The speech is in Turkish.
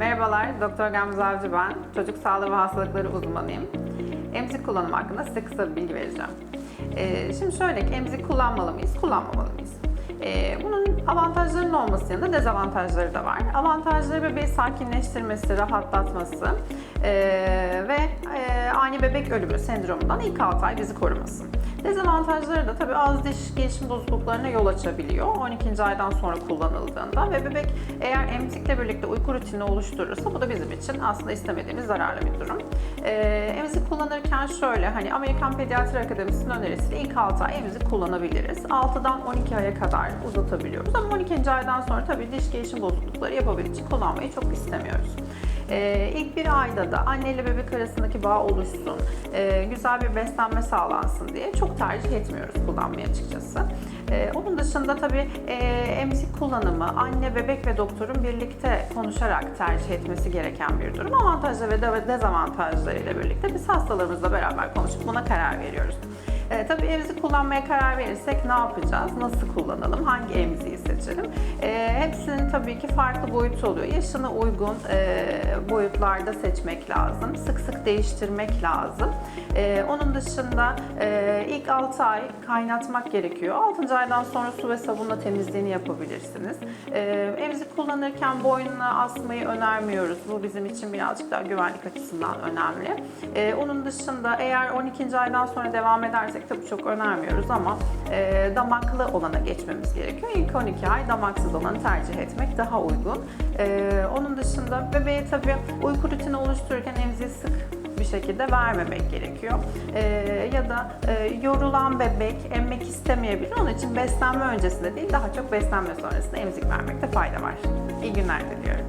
Merhabalar, Doktor Gamze Avcı ben. Çocuk sağlığı ve hastalıkları uzmanıyım. Emzik kullanımı hakkında size kısa bir bilgi vereceğim. Ee, şimdi şöyle ki emzik kullanmalı mıyız, kullanmamalı mıyız? Ee, bunun avantajlarının olması yanında dezavantajları da var. Avantajları bebeği sakinleştirmesi, rahatlatması ee, ve ee, ani bebek ölümü sendromundan ilk 6 ay bizi koruması. Dezavantajları da tabii az diş gelişim bozukluklarına yol açabiliyor 12. aydan sonra kullanıldığında ve bebek eğer emzikle birlikte uyku rutini oluşturursa bu da bizim için aslında istemediğimiz zararlı bir durum. Ee, emzik kullanırken şöyle hani Amerikan Pediatri Akademisi'nin önerisiyle ilk 6 ay emzik kullanabiliriz. 6'dan 12 aya kadar uzatabiliyoruz ama 12. aydan sonra tabii diş gelişim bozuklukları yapabildiği için kullanmayı çok istemiyoruz. Ee, ilk bir ayda da anne ile bebek arasındaki bağ oluşsun, e, güzel bir beslenme sağlansın diye çok tercih etmiyoruz kullanmayı açıkçası. Ee, onun dışında tabii e, emzik kullanımı anne, bebek ve doktorun birlikte konuşarak tercih etmesi gereken bir durum. Avantajları ve de- dezavantajlarıyla birlikte biz hastalarımızla beraber konuşup buna karar veriyoruz. E, tabii emzik kullanmaya karar verirsek ne yapacağız? Nasıl kullanalım? Hangi emziği seçelim? E, hepsinin tabii ki farklı boyutu oluyor. Yaşına uygun e, boyutlarda seçmek lazım. Sık sık değiştirmek lazım. E, onun dışında e, ilk 6 ay kaynatmak gerekiyor. 6. aydan sonra su ve sabunla temizliğini yapabilirsiniz. E, emzik kullanırken boynuna asmayı önermiyoruz. Bu bizim için birazcık daha güvenlik açısından önemli. E, onun dışında eğer 12. aydan sonra devam edersek tabii çok önermiyoruz ama e, damaklı olana geçmemiz gerekiyor. İlk 12 ay damaksız olanı tercih etmek daha uygun. E, onun dışında bebeğe tabii uyku rutini oluştururken emziği sık bir şekilde vermemek gerekiyor. E, ya da e, yorulan bebek emmek istemeyebilir. Onun için beslenme öncesinde değil daha çok beslenme sonrasında emzik vermekte fayda var. İyi günler diliyorum.